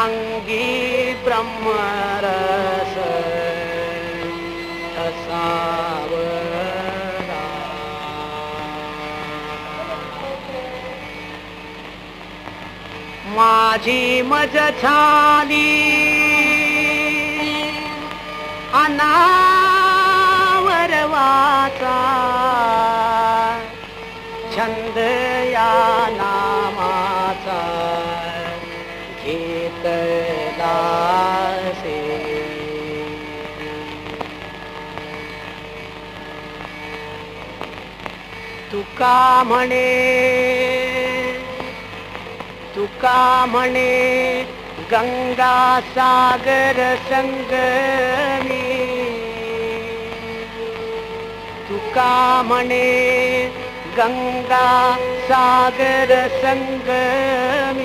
अंगी ब्रह्मरस असावरा माझी मज छाली अनावर वाचा। छंद या नामाचा। एकदासे तुका म्हणे तुका म्हणे गंगा सागर संगमी तुका म्हणे गंगा सागर संगमी